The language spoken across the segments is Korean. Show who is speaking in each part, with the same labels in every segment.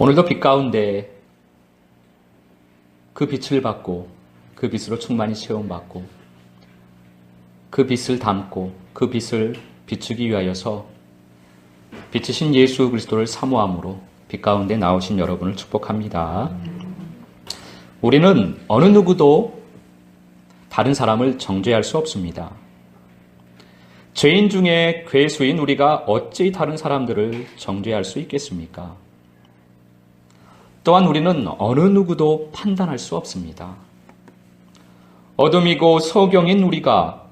Speaker 1: 오늘도 빛 가운데 그 빛을 받고 그 빛으로 충만히 체험받고 그 빛을 담고 그 빛을 비추기 위하여서 빛이신 예수 그리스도를 사모함으로 빛 가운데 나오신 여러분을 축복합니다. 우리는 어느 누구도 다른 사람을 정죄할 수 없습니다. 죄인 중에 괴수인 우리가 어찌 다른 사람들을 정죄할 수 있겠습니까? 또한 우리는 어느 누구도 판단할 수 없습니다. 어둠이고 서경인 우리가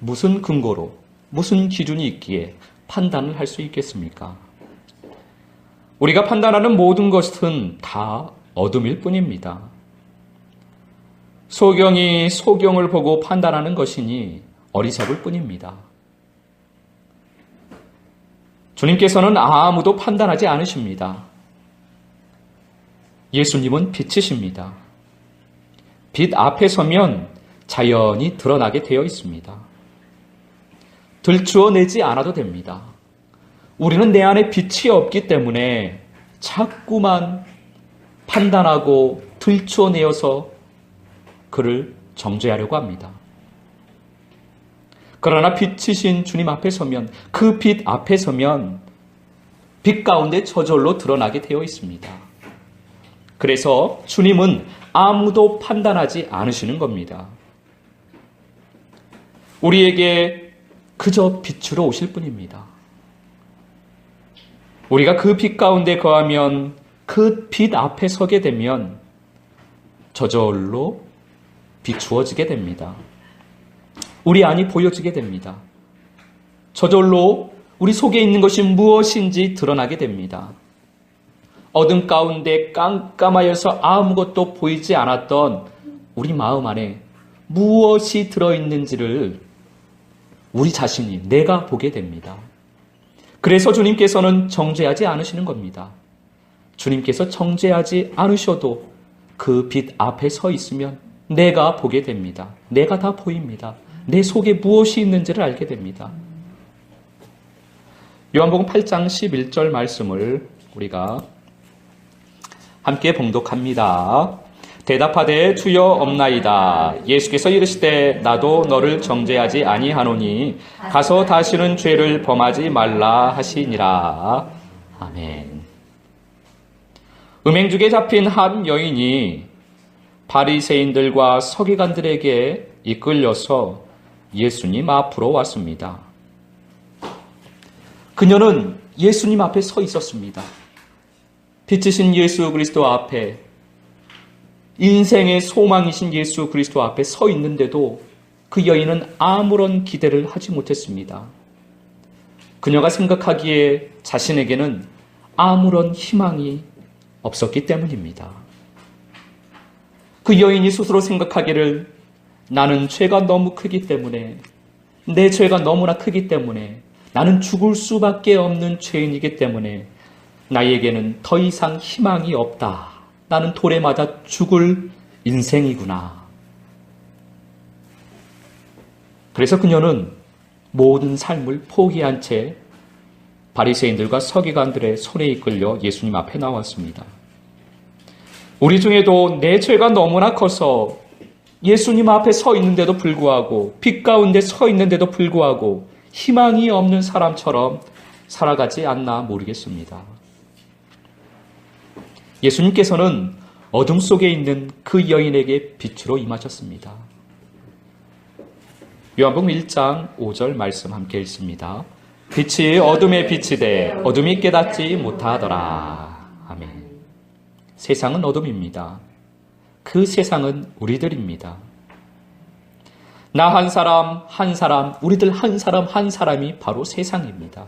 Speaker 1: 무슨 근거로, 무슨 기준이 있기에 판단을 할 수 있겠습니까? 우리가 판단하는 모든 것은 다 어둠일 뿐입니다. 소경이 소경을 보고 판단하는 것이니 어리석을 뿐입니다. 주님께서는 아무도 판단하지 않으십니다. 예수님은 빛이십니다. 빛 앞에 서면 자연이 드러나게 되어 있습니다. 들추어내지 않아도 됩니다. 우리는 내 안에 빛이 없기 때문에 자꾸만 판단하고 들추어내어서 그를 정죄하려고 합니다. 그러나 빛이신 주님 앞에 서면 그 빛 앞에 서면 빛 가운데 저절로 드러나게 되어 있습니다. 그래서 주님은 아무도 판단하지 않으시는 겁니다. 우리에게 그저 빛으로 오실 뿐입니다. 우리가 그 빛 가운데 거하면 그 빛 앞에 서게 되면 저절로 비추어지게 됩니다. 우리 안이 보여지게 됩니다. 저절로 우리 속에 있는 것이 무엇인지 드러나게 됩니다. 어둠 가운데 깜깜하여서 아무것도 보이지 않았던 우리 마음 안에 무엇이 들어있는지를 우리 자신이 내가 보게 됩니다. 그래서 주님께서는 정죄하지 않으시는 겁니다. 주님께서 정죄하지 않으셔도 그 빛 앞에 서 있으면 내가 보게 됩니다. 내가 다 보입니다. 내 속에 무엇이 있는지를 알게 됩니다. 요한복음 8장 11절 말씀을 우리가 함께 봉독합니다. 대답하되 주여 없나이다. 예수께서 이르시되 나도 너를 정죄하지 아니하노니 가서 다시는 죄를 범하지 말라 하시니라. 아멘. 음행죽에 잡힌 한 여인이 바리새인들과 서기관들에게 이끌려서 예수님 앞으로 왔습니다. 그녀는 예수님 앞에 서 있었습니다. 빛이신 예수 그리스도 앞에 인생의 소망이신 예수 그리스도 앞에 서 있는데도 그 여인은 아무런 기대를 하지 못했습니다. 그녀가 생각하기에 자신에게는 아무런 희망이 없었기 때문입니다. 그 여인이 스스로 생각하기를 나는 죄가 너무 크기 때문에 내 죄가 너무나 크기 때문에 나는 죽을 수밖에 없는 죄인이기 때문에 나에게는 더 이상 희망이 없다. 나는 돌에 맞아 죽을 인생이구나. 그래서 그녀는 모든 삶을 포기한 채 바리새인들과 서기관들의 손에 이끌려 예수님 앞에 나왔습니다. 우리 중에도 내 죄가 너무나 커서 예수님 앞에 서 있는데도 불구하고 빛 가운데 서 있는데도 불구하고 희망이 없는 사람처럼 살아가지 않나 모르겠습니다. 예수님께서는 어둠 속에 있는 그 여인에게 빛으로 임하셨습니다. 요한복음 1장 5절 말씀 함께 읽습니다. 빛이 어둠에 돼 어둠이 깨닫지 못하더라. 아멘. 세상은 어둠입니다. 그 세상은 우리들입니다. 나 한 사람, 한 사람, 우리들 한 사람, 한 사람이 바로 세상입니다.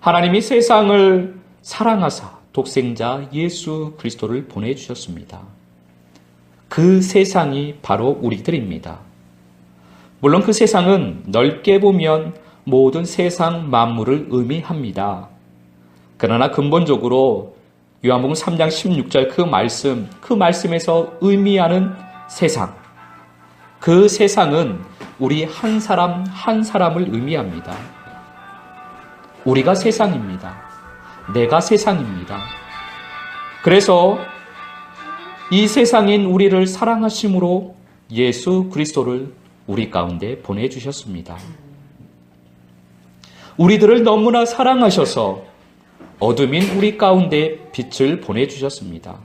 Speaker 1: 하나님이 세상을 사랑하사 독생자 예수 그리스도를 보내주셨습니다. 그 세상이 바로 우리들입니다. 물론 그 세상은 넓게 보면 모든 세상 만물을 의미합니다. 그러나 근본적으로 요한복음 3장 16절 그 말씀, 그 말씀에서 의미하는 세상, 그 세상은 우리 한 사람 한 사람을 의미합니다. 우리가 세상입니다. 내가 세상입니다. 그래서 이 세상인 우리를 사랑하심으로 예수 그리스도를 우리 가운데 보내주셨습니다. 우리들을 너무나 사랑하셔서 어둠인 우리 가운데 빛을 보내주셨습니다.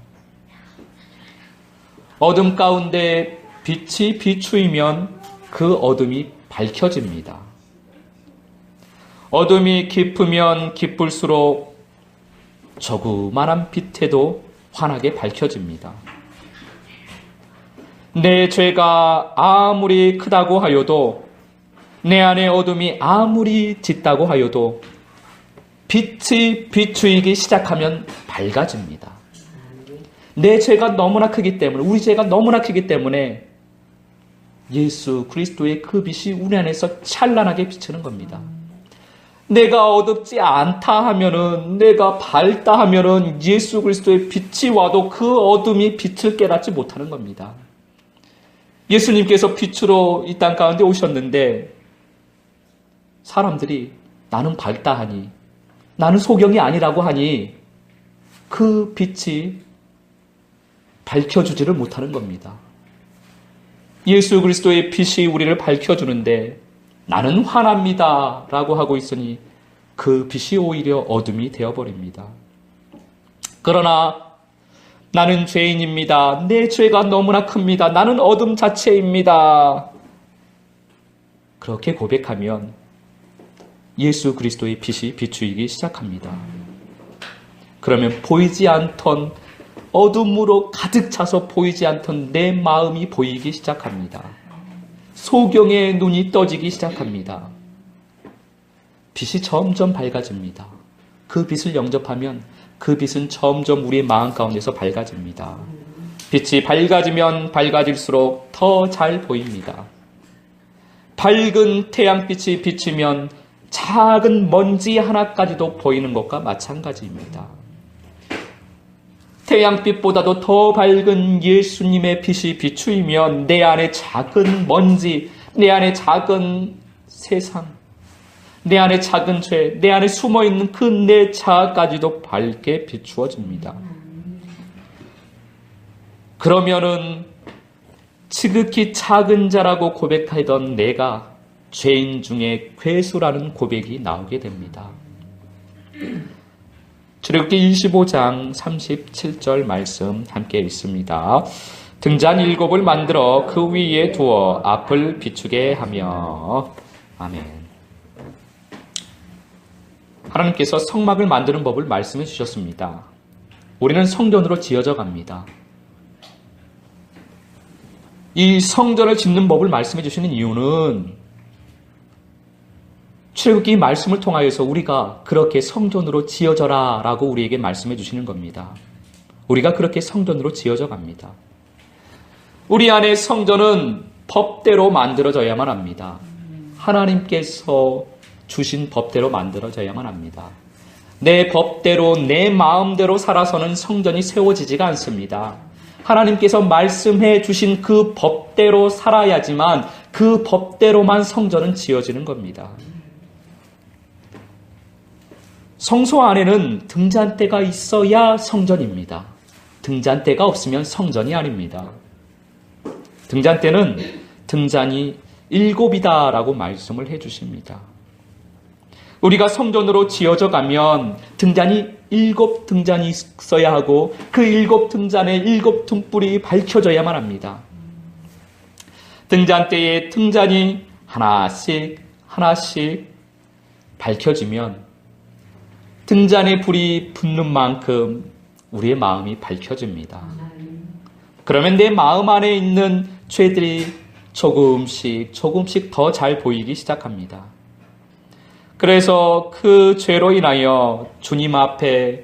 Speaker 1: 어둠 가운데 빛이 비추이면 그 어둠이 밝혀집니다. 어둠이 깊으면 깊을수록 조그만한 빛에도 환하게 밝혀집니다. 내 죄가 아무리 크다고 하여도 내 안에 어둠이 아무리 짙다고 하여도 빛이 비추이기 시작하면 밝아집니다. 내 죄가 너무나 크기 때문에 우리 죄가 너무나 크기 때문에 예수 그리스도의 그 빛이 우리 안에서 찬란하게 비치는 겁니다. 내가 어둡지 않다 하면은 내가 밝다 하면은 예수 그리스도의 빛이 와도 그 어둠이 빛을 깨닫지 못하는 겁니다. 예수님께서 빛으로 이 땅 가운데 오셨는데 사람들이 나는 밝다 하니 나는 소경이 아니라고 하니 그 빛이 밝혀주지를 못하는 겁니다. 예수 그리스도의 빛이 우리를 밝혀주는데 나는 화납니다. 라고 하고 있으니 그 빛이 오히려 어둠이 되어버립니다. 그러나 나는 죄인입니다. 내 죄가 너무나 큽니다. 나는 어둠 자체입니다. 그렇게 고백하면 예수 그리스도의 빛이 비추이기 시작합니다. 그러면 보이지 않던 어둠으로 가득 차서 보이지 않던 내 마음이 보이기 시작합니다. 소경의 눈이 떠지기 시작합니다. 빛이 점점 밝아집니다. 그 빛을 영접하면 그 빛은 점점 우리의 마음 가운데서 밝아집니다. 빛이 밝아지면 밝아질수록 더 잘 보입니다. 밝은 태양빛이 비치면 작은 먼지 하나까지도 보이는 것과 마찬가지입니다. 태양빛보다도 더 밝은 예수님의 빛이 비추이면 내 안에 작은 먼지, 내 안에 작은 세상, 내 안에 작은 죄, 내 안에 숨어 있는 그 내 자아까지도 밝게 비추어집니다. 그러면은 지극히 작은 자라고 고백하던 내가 죄인 중에 괴수라는 고백이 나오게 됩니다. 출애굽기 25장 37절 말씀 함께 읽습니다. 등잔 일곱을 만들어 그 위에 두어 앞을 비추게 하며 아멘. 하나님께서 성막을 만드는 법을 말씀해 주셨습니다. 우리는 성전으로 지어져 갑니다. 이 성전을 짓는 법을 말씀해 주시는 이유는 출애굽기 말씀을 통하여서 우리가 그렇게 성전으로 지어져라라고 우리에게 말씀해 주시는 겁니다. 우리가 그렇게 성전으로 지어져 갑니다. 우리 안에 성전은 법대로 만들어져야만 합니다. 하나님께서 주신 법대로 만들어져야만 합니다. 내 법대로 내 마음대로 살아서는 성전이 세워지지가 않습니다. 하나님께서 말씀해 주신 그 법대로 살아야지만 그 법대로만 성전은 지어지는 겁니다. 성소 안에는 등잔대가 있어야 성전입니다. 등잔대가 없으면 성전이 아닙니다. 등잔대는 등잔이 일곱이다라고 말씀을 해 주십니다. 우리가 성전으로 지어져 가면 등잔이 일곱 등잔이 있어야 하고 그 일곱 등잔에 일곱 등불이 밝혀져야만 합니다. 등잔대에 등잔이 하나씩 하나씩 밝혀지면 등잔에 불이 붙는 만큼 우리의 마음이 밝혀집니다. 그러면 내 마음 안에 있는 죄들이 조금씩 조금씩 더 잘 보이기 시작합니다. 그래서 그 죄로 인하여 주님 앞에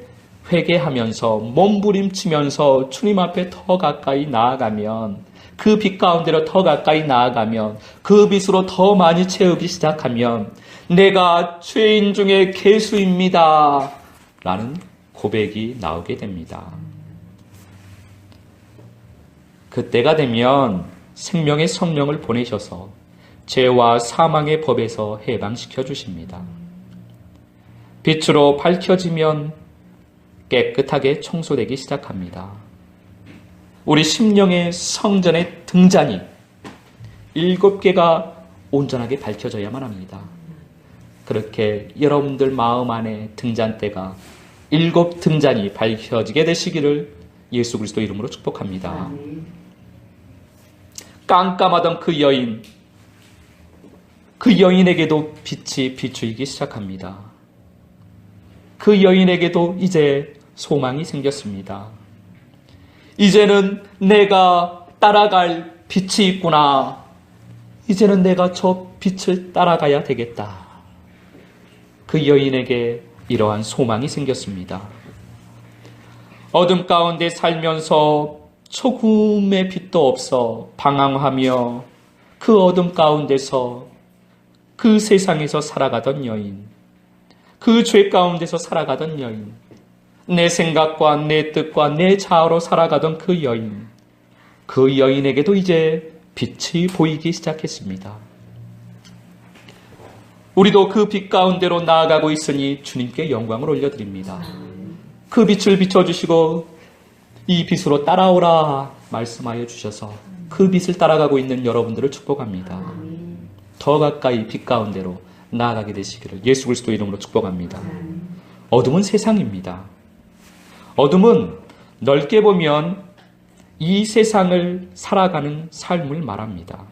Speaker 1: 회개하면서 몸부림치면서 주님 앞에 더 가까이 나아가면 그 빛 가운데로 더 가까이 나아가면 그 빛으로 더 많이 채우기 시작하면 내가 죄인 중에 개수입니다. 라는 고백이 나오게 됩니다. 그때가 되면 생명의 성령을 보내셔서 죄와 사망의 법에서 해방시켜 주십니다. 빛으로 밝혀지면 깨끗하게 청소되기 시작합니다. 우리 심령의 성전의 등잔이 일곱 개가 온전하게 밝혀져야만 합니다. 그렇게 여러분들 마음 안에 등잔대가 일곱 등잔이 밝혀지게 되시기를 예수 그리스도 이름으로 축복합니다. 깜깜하던 그 여인, 그 여인에게도 빛이 비추이기 시작합니다. 그 여인에게도 이제 소망이 생겼습니다. 이제는 내가 따라갈 빛이 있구나. 이제는 내가 저 빛을 따라가야 되겠다. 그 여인에게 이러한 소망이 생겼습니다. 어둠 가운데 살면서 초금의 빛도 없어 방황하며 그 어둠 가운데서 그 세상에서 살아가던 여인, 그 죄 가운데서 살아가던 여인, 내 생각과 내 뜻과 내 자아로 살아가던 그 여인, 그 여인에게도 이제 빛이 보이기 시작했습니다. 우리도 그 빛 가운데로 나아가고 있으니 주님께 영광을 올려드립니다. 그 빛을 비춰주시고 이 빛으로 따라오라 말씀하여 주셔서 그 빛을 따라가고 있는 여러분들을 축복합니다. 더 가까이 빛 가운데로 나아가게 되시기를 예수 그리스도 이름으로 축복합니다. 어둠은 세상입니다. 어둠은 넓게 보면 이 세상을 살아가는 삶을 말합니다.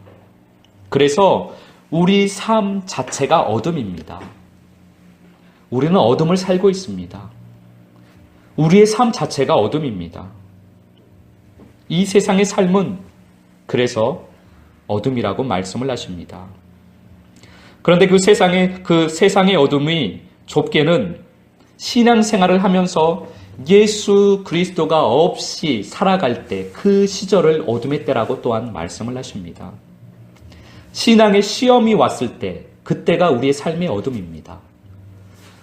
Speaker 1: 그래서 우리 삶 자체가 어둠입니다. 우리는 어둠을 살고 있습니다. 우리의 삶 자체가 어둠입니다. 이 세상의 삶은 그래서 어둠이라고 말씀을 하십니다. 그런데 그 세상의 그 세상의 어둠이 좁게는 신앙생활을 하면서 예수 그리스도가 없이 살아갈 때 그 시절을 어둠의 때라고 또한 말씀을 하십니다. 신앙의 시험이 왔을 때 그때가 우리의 삶의 어둠입니다.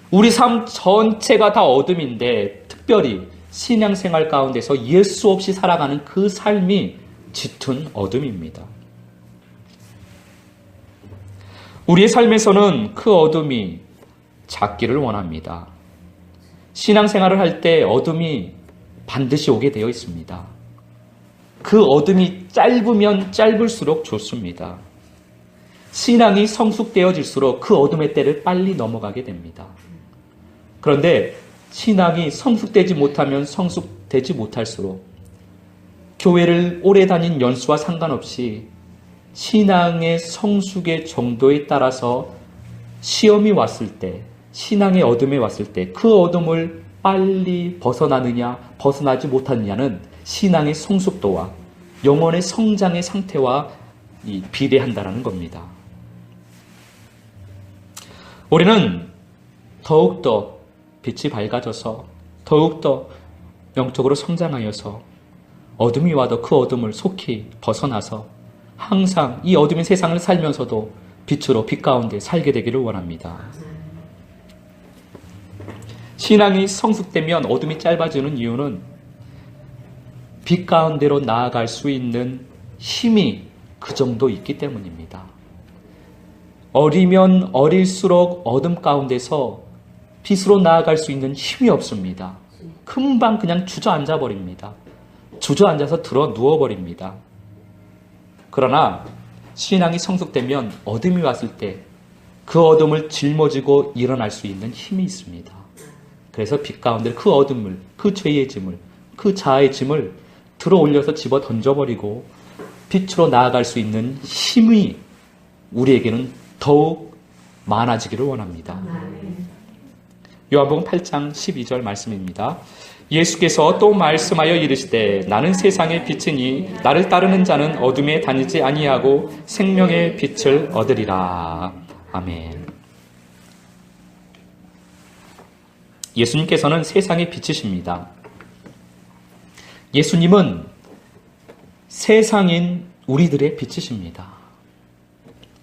Speaker 1: 우리 삶 전체가 다 어둠인데 특별히 신앙생활 가운데서 예수 없이 살아가는 그 삶이 짙은 어둠입니다. 우리의 삶에서는 그 어둠이 작기를 원합니다. 신앙생활을 할 때 어둠이 반드시 오게 되어 있습니다. 그 어둠이 짧으면 짧을수록 좋습니다. 신앙이 성숙되어질수록 그 어둠의 때를 빨리 넘어가게 됩니다. 그런데 신앙이 성숙되지 못하면 성숙되지 못할수록 교회를 오래 다닌 연수와 상관없이 신앙의 성숙의 정도에 따라서 시험이 왔을 때, 신앙의 어둠에 왔을 때 그 어둠을 빨리 벗어나느냐, 벗어나지 못하느냐는 신앙의 성숙도와 영혼의 성장의 상태와 비례한다는 겁니다. 우리는 더욱더 빛이 밝아져서 더욱더 영적으로 성장하여서 어둠이 와도 그 어둠을 속히 벗어나서 항상 이 어둠의 세상을 살면서도 빛으로 빛 가운데 살게 되기를 원합니다. 신앙이 성숙되면 어둠이 짧아지는 이유는 빛 가운데로 나아갈 수 있는 힘이 그 정도 있기 때문입니다. 어리면 어릴수록 어둠 가운데서 빛으로 나아갈 수 있는 힘이 없습니다. 금방 그냥 주저앉아 버립니다. 주저앉아서 들어 누워 버립니다. 그러나 신앙이 성숙되면 어둠이 왔을 때 그 어둠을 짊어지고 일어날 수 있는 힘이 있습니다. 그래서 빛 가운데 그 어둠을, 그 죄의 짐을, 그 자아의 짐을 들어 올려서 집어 던져버리고 빛으로 나아갈 수 있는 힘이 우리에게는 더욱 많아지기를 원합니다. 요한복음 8장 12절 말씀입니다. 예수께서 또 말씀하여 이르시되 나는 세상의 빛이니 나를 따르는 자는 어둠에 다니지 아니하고 생명의 빛을 얻으리라. 아멘. 예수님께서는 세상의 빛이십니다. 예수님은 세상인 우리들의 빛이십니다.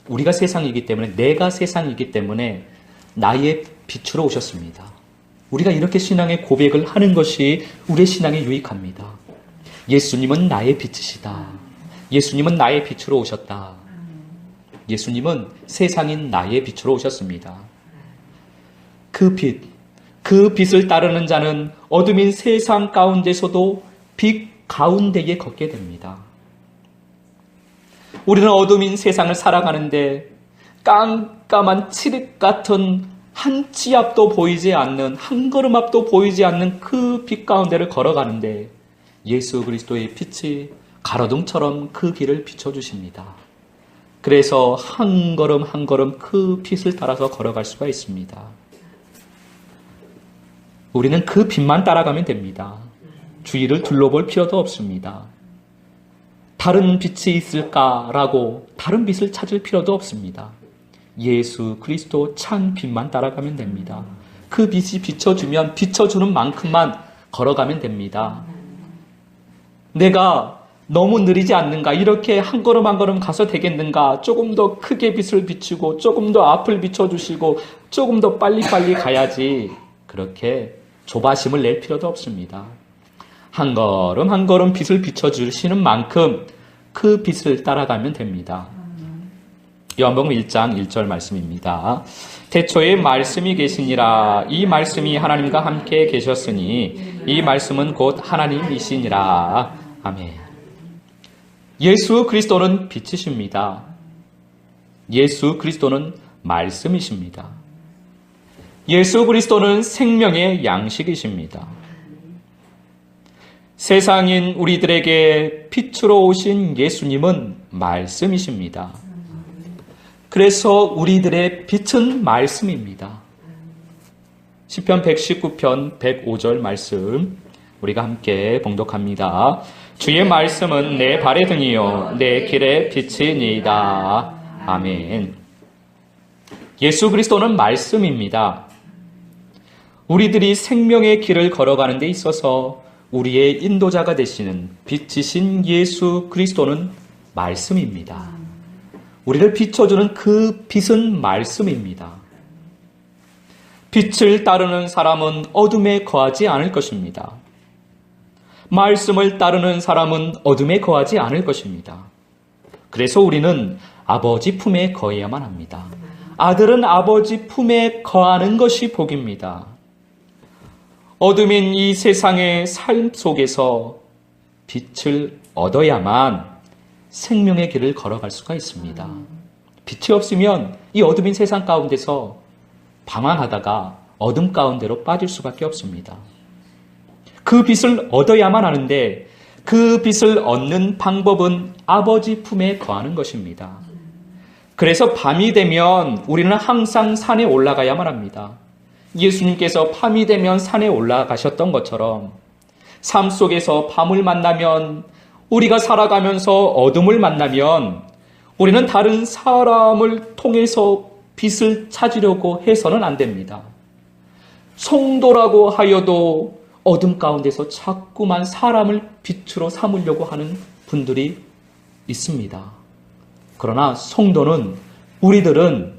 Speaker 1: 우리가 세상이기 때문에 내가 세상이기 때문에 나의 빛으로 오셨습니다. 우리가 이렇게 신앙의 고백을 하는 것이 우리의 신앙에 유익합니다. 예수님은 나의 빛이시다. 예수님은 나의 빛으로 오셨다. 예수님은 세상인 나의 빛으로 오셨습니다. 그 빛, 그 빛을 따르는 자는 어둠인 세상 가운데서도 빛 가운데에 걷게 됩니다. 우리는 어둠인 세상을 살아가는데 깜깜한 칠흑 같은 한 치 앞도 보이지 않는 한 걸음 앞도 보이지 않는 그 빛 가운데를 걸어가는데 예수 그리스도의 빛이 가로등처럼 그 길을 비춰주십니다. 그래서 한 걸음 한 걸음 그 빛을 따라서 걸어갈 수가 있습니다. 우리는 그 빛만 따라가면 됩니다. 주위를 둘러볼 필요도 없습니다. 다른 빛이 있을까라고 다른 빛을 찾을 필요도 없습니다. 예수 그리스도 찬 빛만 따라가면 됩니다. 그 빛이 비춰주면 비춰주는 만큼만 걸어가면 됩니다. 내가 너무 느리지 않는가? 이렇게 한 걸음 한 걸음 가서 되겠는가? 조금 더 크게 빛을 비추고 조금 더 앞을 비춰주시고 조금 더 빨리빨리 가야지. 그렇게 조바심을 낼 필요도 없습니다. 한 걸음 한 걸음 빛을 비춰주시는 만큼 그 빛을 따라가면 됩니다. 요한복음 1장 1절 말씀입니다. 태초에 말씀이 계시니라 이 말씀이 하나님과 함께 계셨으니 이 말씀은 곧 하나님이시니라. 아멘. 예수 그리스도는 빛이십니다. 예수 그리스도는 말씀이십니다. 예수 그리스도는 생명의 양식이십니다. 세상인 우리들에게 빛으로 오신 예수님은 말씀이십니다. 그래서 우리들의 빛은 말씀입니다. 시편 119편 105절 말씀 우리가 함께 봉독합니다. 주의 말씀은 내 발의 등이요 내 길의 빛이니이다. 아멘. 예수 그리스도는 말씀입니다. 우리들이 생명의 길을 걸어가는 데 있어서 우리의 인도자가 되시는 빛이신 예수 그리스도는 말씀입니다. 우리를 비춰주는 그 빛은 말씀입니다. 빛을 따르는 사람은 어둠에 거하지 않을 것입니다. 말씀을 따르는 사람은 어둠에 거하지 않을 것입니다. 그래서 우리는 아버지 품에 거해야만 합니다. 아들은 아버지 품에 거하는 것이 복입니다. 어둠인 이 세상의 삶 속에서 빛을 얻어야만 생명의 길을 걸어갈 수가 있습니다. 빛이 없으면 이 어둠인 세상 가운데서 방황하다가 어둠 가운데로 빠질 수밖에 없습니다. 그 빛을 얻어야만 하는데 그 빛을 얻는 방법은 아버지 품에 거하는 것입니다. 그래서 밤이 되면 우리는 항상 산에 올라가야만 합니다. 예수님께서 밤이 되면 산에 올라가셨던 것처럼 삶 속에서 밤을 만나면 우리가 살아가면서 어둠을 만나면 우리는 다른 사람을 통해서 빛을 찾으려고 해서는 안 됩니다. 성도라고 하여도 어둠 가운데서 자꾸만 사람을 빛으로 삼으려고 하는 분들이 있습니다. 그러나 성도는 우리들은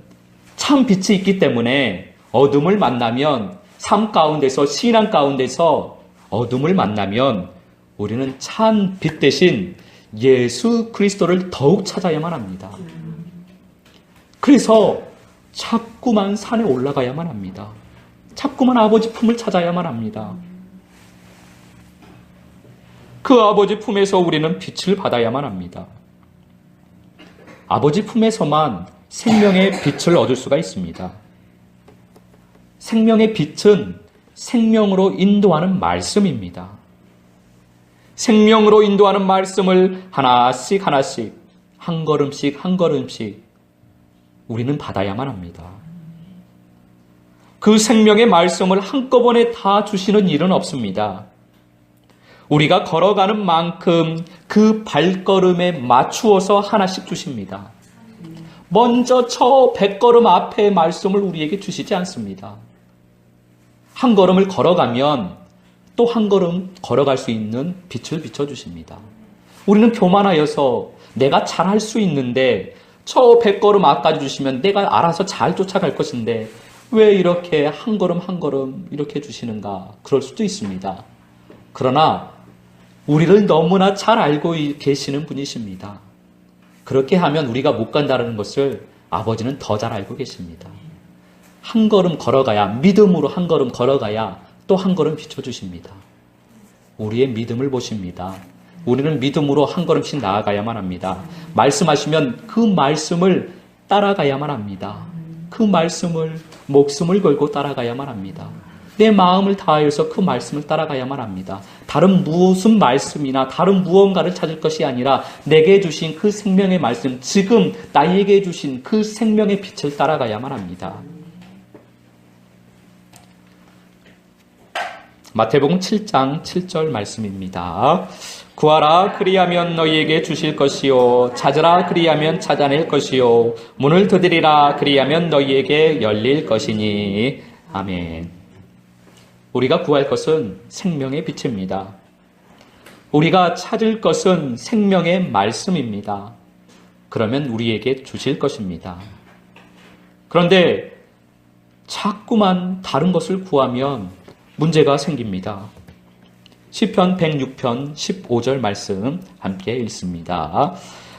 Speaker 1: 참 빛이 있기 때문에 어둠을 만나면 삶 가운데서 신앙 가운데서 어둠을 만나면 우리는 참빛 대신 예수 그리스도를 더욱 찾아야만 합니다. 그래서 자꾸만 산에 올라가야만 합니다. 자꾸만 아버지 품을 찾아야만 합니다. 그 아버지 품에서 우리는 빛을 받아야만 합니다. 아버지 품에서만 생명의 빛을 얻을 수가 있습니다. 생명의 빛은 생명으로 인도하는 말씀입니다. 생명으로 인도하는 말씀을 하나씩 하나씩, 한 걸음씩 한 걸음씩 우리는 받아야만 합니다. 그 생명의 말씀을 한꺼번에 다 주시는 일은 없습니다. 우리가 걸어가는 만큼 그 발걸음에 맞추어서 하나씩 주십니다. 먼저 저 백걸음 앞에 말씀을 우리에게 주시지 않습니다. 한 걸음을 걸어가면 또 한 걸음 걸어갈 수 있는 빛을 비춰주십니다. 우리는 교만하여서 내가 잘할 수 있는데 저 백걸음 앞까지 주시면 내가 알아서 잘 쫓아갈 것인데 왜 이렇게 한 걸음 한 걸음 이렇게 주시는가 그럴 수도 있습니다. 그러나 우리를 너무나 잘 알고 계시는 분이십니다. 그렇게 하면 우리가 못 간다는 것을 아버지는 더 잘 알고 계십니다. 한 걸음 걸어가야, 믿음으로 한 걸음 걸어가야 또 한 걸음 비춰주십니다. 우리의 믿음을 보십니다. 우리는 믿음으로 한 걸음씩 나아가야만 합니다. 말씀하시면 그 말씀을 따라가야만 합니다. 그 말씀을 목숨을 걸고 따라가야만 합니다. 내 마음을 다하여서 그 말씀을 따라가야만 합니다. 다른 무슨 말씀이나 다른 무언가를 찾을 것이 아니라 내게 주신 그 생명의 말씀, 지금 나에게 주신 그 생명의 빛을 따라가야만 합니다. 마태복음 7장 7절 말씀입니다. 구하라 그리하면 너희에게 주실 것이요 찾으라 그리하면 찾아낼 것이요 문을 두드리라 그리하면 너희에게 열릴 것이니 아멘. 우리가 구할 것은 생명의 빛입니다. 우리가 찾을 것은 생명의 말씀입니다. 그러면 우리에게 주실 것입니다. 그런데 자꾸만 다른 것을 구하면 문제가 생깁니다. 시편 106편 15절 말씀 함께 읽습니다.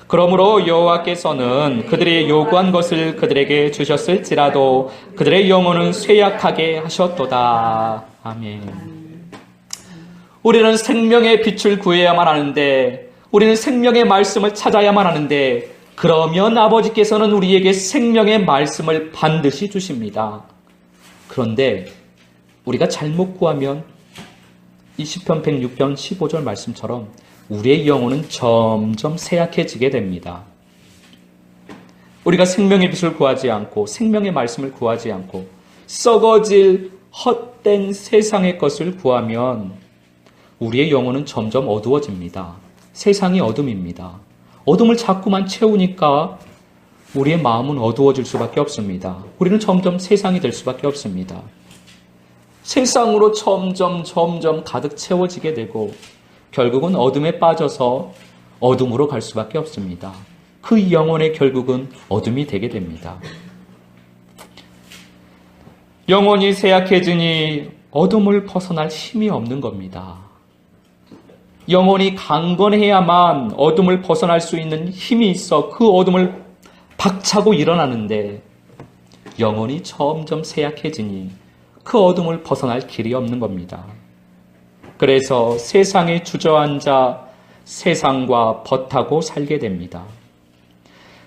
Speaker 1: 그러므로 여호와께서는 그들이 요구한 것을 그들에게 주셨을지라도 그들의 영혼은 쇠약하게 하셨도다. 아멘. 우리는 생명의 빛을 구해야만 하는데 우리는 생명의 말씀을 찾아야만 하는데 그러면 아버지께서는 우리에게 생명의 말씀을 반드시 주십니다. 그런데 우리가 잘못 구하면 이 시편 106편 15절 말씀처럼 우리의 영혼은 점점 쇠약해지게 됩니다. 우리가 생명의 빛을 구하지 않고 생명의 말씀을 구하지 않고 썩어질 헛된 세상의 것을 구하면 우리의 영혼은 점점 어두워집니다. 세상이 어둠입니다. 어둠을 자꾸만 채우니까 우리의 마음은 어두워질 수밖에 없습니다. 우리는 점점 세상이 될 수밖에 없습니다. 세상으로 점점 점점 가득 채워지게 되고 결국은 어둠에 빠져서 어둠으로 갈 수밖에 없습니다. 그 영혼의 결국은 어둠이 되게 됩니다. 영혼이 쇠약해지니 어둠을 벗어날 힘이 없는 겁니다. 영혼이 강건해야만 어둠을 벗어날 수 있는 힘이 있어 그 어둠을 박차고 일어나는데 영혼이 점점 쇠약해지니 그 어둠을 벗어날 길이 없는 겁니다. 그래서 세상에 주저앉아 세상과 벗하고 살게 됩니다.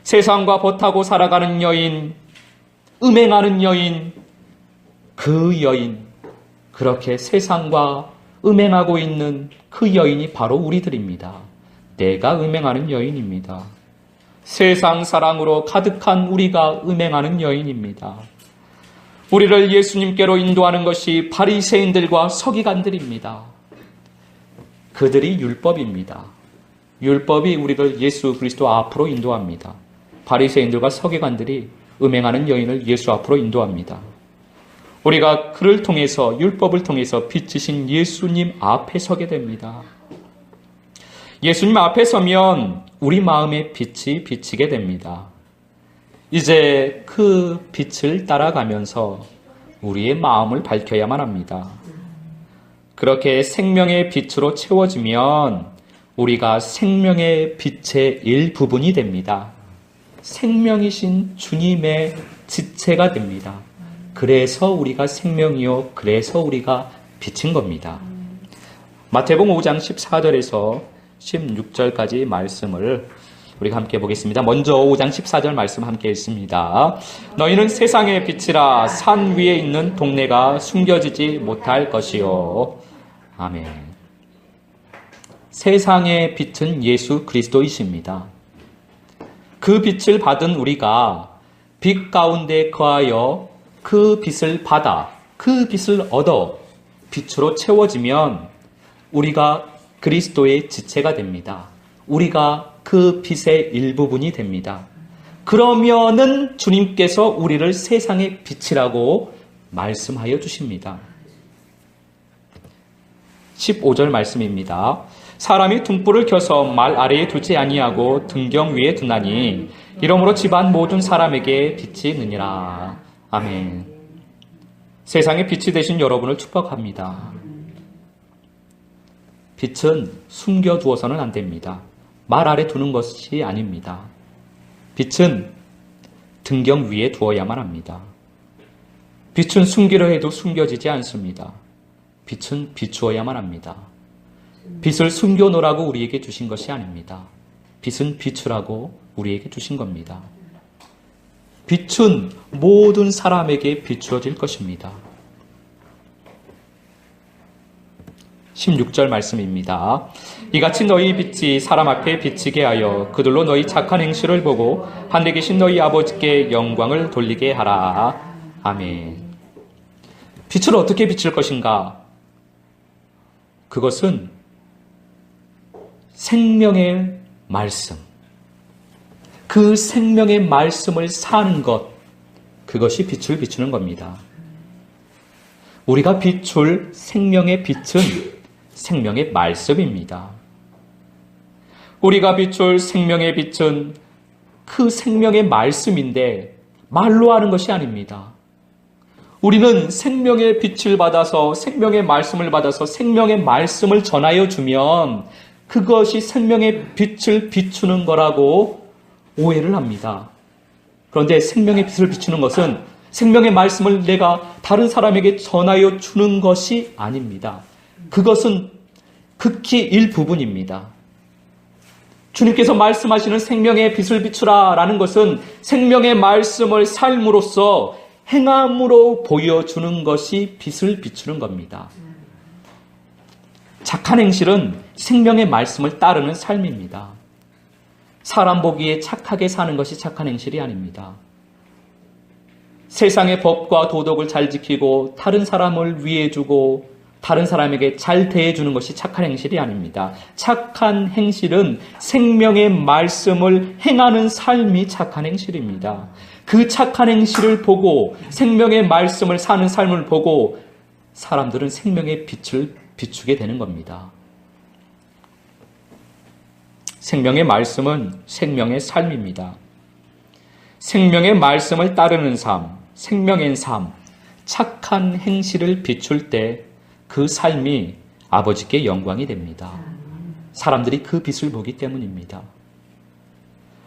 Speaker 1: 세상과 벗하고 살아가는 여인, 음행하는 여인, 그 여인, 그렇게 세상과 음행하고 있는 그 여인이 바로 우리들입니다. 내가 음행하는 여인입니다. 세상 사랑으로 가득한 우리가 음행하는 여인입니다. 우리를 예수님께로 인도하는 것이 바리새인들과 서기관들입니다. 그들이 율법입니다. 율법이 우리를 예수 그리스도 앞으로 인도합니다. 바리새인들과 서기관들이 음행하는 여인을 예수 앞으로 인도합니다. 우리가 그를 통해서 율법을 통해서 빛이신 예수님 앞에 서게 됩니다. 예수님 앞에 서면 우리 마음의 빛이 비치게 됩니다. 이제 그 빛을 따라가면서 우리의 마음을 밝혀야만 합니다. 그렇게 생명의 빛으로 채워지면 우리가 생명의 빛의 일부분이 됩니다. 생명이신 주님의 지체가 됩니다. 그래서 우리가 생명이요. 그래서 우리가 빛인 겁니다. 마태복음 5장 14절에서 16절까지 말씀을 우리가 함께 보겠습니다. 먼저 5장 14절 말씀 함께 읽습니다. 너희는 세상의 빛이라 산 위에 있는 동네가 숨겨지지 못할 것이요. 아멘. 세상의 빛은 예수 그리스도이십니다. 그 빛을 받은 우리가 빛 가운데 거하여 그 빛을 받아 그 빛을 얻어 빛으로 채워지면 우리가 그리스도의 지체가 됩니다. 우리가 그 빛의 일부분이 됩니다. 그러면은 주님께서 우리를 세상의 빛이라고 말씀하여 주십니다. 15절 말씀입니다. 사람이 등불을 켜서 말 아래에 두지 아니하고 등경 위에 두나니 이러므로 집안 모든 사람에게 빛이 느니라. 아멘. 세상의 빛이 되신 여러분을 축복합니다. 빛은 숨겨두어서는 안 됩니다. 말 아래 두는 것이 아닙니다. 빛은 등경 위에 두어야만 합니다. 빛은 숨기려 해도 숨겨지지 않습니다. 빛은 비추어야만 합니다. 빛을 숨겨놓으라고 우리에게 주신 것이 아닙니다. 빛은 비추라고 우리에게 주신 겁니다. 빛은 모든 사람에게 비추어질 것입니다. 16절 말씀입니다. 이같이 너희 빛이 사람 앞에 비치게 하여 그들로 너희 착한 행실을 보고 하늘에 계신 너희 아버지께 영광을 돌리게 하라. 아멘. 빛을 어떻게 비칠 것인가? 그것은 생명의 말씀. 그 생명의 말씀을 사는 것. 그것이 빛을 비추는 겁니다. 우리가 비출 생명의 빛은 생명의 말씀입니다. 우리가 비출 생명의 빛은 그 생명의 말씀인데 말로 하는 것이 아닙니다. 우리는 생명의 빛을 받아서 생명의 말씀을 받아서 생명의 말씀을 전하여 주면 그것이 생명의 빛을 비추는 거라고 오해를 합니다. 그런데 생명의 빛을 비추는 것은 생명의 말씀을 내가 다른 사람에게 전하여 주는 것이 아닙니다. 그것은 극히 일부분입니다. 주님께서 말씀하시는 생명의 빛을 비추라 라는 것은 생명의 말씀을 삶으로써 행함으로 보여주는 것이 빛을 비추는 겁니다. 착한 행실은 생명의 말씀을 따르는 삶입니다. 사람 보기에 착하게 사는 것이 착한 행실이 아닙니다. 세상의 법과 도덕을 잘 지키고 다른 사람을 위해 주고 다른 사람에게 잘 대해주는 것이 착한 행실이 아닙니다. 착한 행실은 생명의 말씀을 행하는 삶이 착한 행실입니다. 그 착한 행실을 보고 생명의 말씀을 사는 삶을 보고 사람들은 생명의 빛을 비추게 되는 겁니다. 생명의 말씀은 생명의 삶입니다. 생명의 말씀을 따르는 삶, 생명의 삶, 착한 행실을 비출 때 그 삶이 아버지께 영광이 됩니다. 사람들이 그 빛을 보기 때문입니다.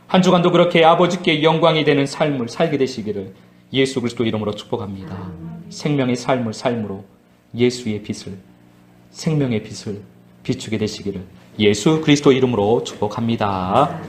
Speaker 1: 한 주간도 그렇게 아버지께 영광이 되는 삶을 살게 되시기를 예수 그리스도 이름으로 축복합니다. 생명의 삶을 삶으로 예수의 빛을 생명의 빛을 비추게 되시기를 예수 그리스도 이름으로 축복합니다.